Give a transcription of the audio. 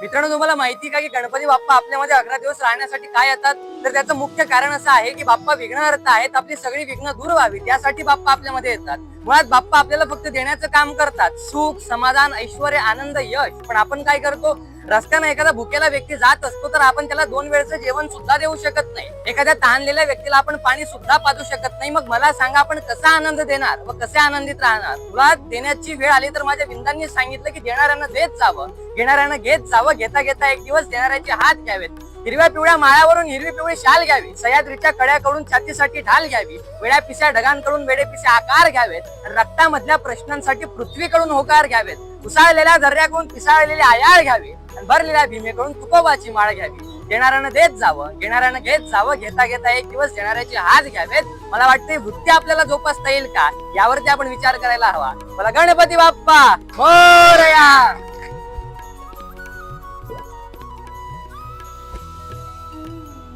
मित्रांनो तुम्हाला माहिती का की गणपती बाप्पा आपल्यामध्ये अकरा दिवस राहण्यासाठी काय येतात? तर त्याचं मुख्य कारण असं आहे की बाप्पा विघ्नहर्ता आहेत आपली सगळी विघ्न दूर व्हावी त्यासाठी बाप्पा आपल्यामध्ये येतात. मुळात बाप्पा आपल्याला फक्त देण्याचं काम करतात. सुख समाधान ऐश्वर आनंद यश. पण आपण काय करतो? रस्त्यानं एखादा भुकेला व्यक्ती जात असतो तर आपण त्याला दोन वेळचं जेवण सुद्धा देऊ शकत नाही. एखाद्या तहानलेल्या व्यक्तीला आपण पाणी सुद्धा पाजू शकत नाही. मग मला सांगा आपण कसा आनंद देणार व कसे आनंदित राहणार? मुळात देण्याची वेळ आली तर माझ्या बिंदांनी सांगितलं की देणाऱ्यांना देत जावं. घेणाऱ्यांना घेत जावं. घेता घेता एक दिवस देणाऱ्याचे हात घ्यावेत. हिरव्या पिवळ्या माळावरून हिरवी पिवळी शाल घ्यावी. सह्याद्रीच्या कड्याकडून छातीसाठी ढाल घ्यावी. वेड्या पिस्या ढगांकडून वेडे पिसे आकार घ्यावेत. रक्तामधल्या प्रश्नांसाठी पृथ्वीकडून होकार घ्यावेत. उसाळलेल्या दर्याकडून पिसाळलेली आयाळ घ्यावी. आणि भरलेल्या भीमेकडून तुकोबाची माळ घ्यावी. देणाऱ्यानं देत जावं घेणाऱ्यानं घेत जावं घेता घेता एक दिवस घेणाऱ्याची हात घ्यावेत. मला वाटतं वृत्ती आपल्याला जोपासता येईल का? यावरती आपण विचार करायला हवा. मला गणपती बाप्पा! मोरया!